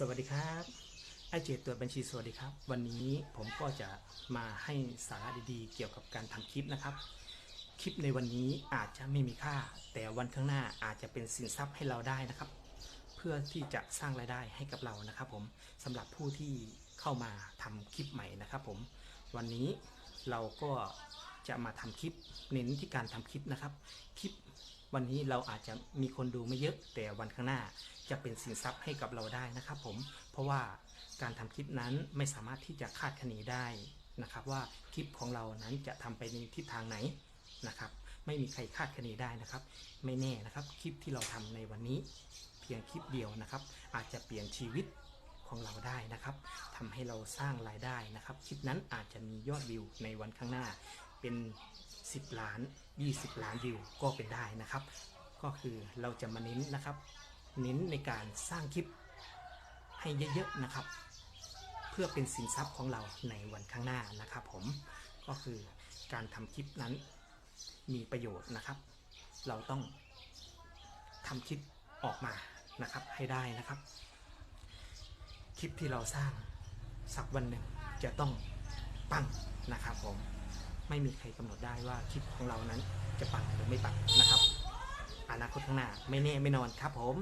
สวัสดีครับไอเจตรวจบัญชีสวัสดีครับ วันนี้ผมก็จะมาให้สาระดีๆ เกี่ยวกับการทำคลิปนะครับ คลิปในวันนี้อาจจะไม่มีค่า แต่วันข้างหน้าอาจจะเป็นสินทรัพย์ให้เราได้นะครับ เพื่อที่จะสร้างรายได้ให้กับเรานะครับผมสำหรับผู้ที่เข้ามาทำคลิปใหม่นะครับผมวันนี้เราก็จะมาทำคลิปเน้นที่การทำคลิปนะครับ คลิป วันนี้เราอาจจะมีคนดูไม่เยอะแต่วันข้างหน้าจะเป็นสินทรัพย์ให้กับเราได้นะครับผมเพราะว่าการทำคลิปนั้นไม่สามารถที่จะคาดคะเนได้นะครับ ว่าคลิปของเรานั้นจะทำไปในทิศทางไหนนะครับ ไม่มีใครคาดคะเนได้นะครับ ไม่แน่นะครับคลิปที่เราทำในวันนี้ เพียงคลิปเดียวนะครับ อาจจะเปลี่ยนชีวิตของเราได้นะครับทำให้เราสร้างรายได้นะครับ คลิปนั้นอาจจะมียอดวิวในวันข้างหน้า เป็น 10 ล้าน 20 ล้านวิวก็เป็นได้นะครับ ก็คือเราจะมาเน้นนะครับ เน้นในการสร้างคลิปให้เยอะๆนะครับ เพื่อเป็นสินทรัพย์ของเราในวันข้างหน้านะครับ ผมก็คือการทำคลิปนั้นมีประโยชน์นะครับ เราต้องทำคลิปออกมานะครับให้ได้นะครับ คลิปที่เราสร้างสักวันหนึ่งจะต้องปังนะครับผม ไม่มีใครกำหนดได้ว่าคลิปของเรานั้นจะปังหรือไม่ปังนะครับ อนาคตข้างหน้าไม่แน่ไม่นอนครับผม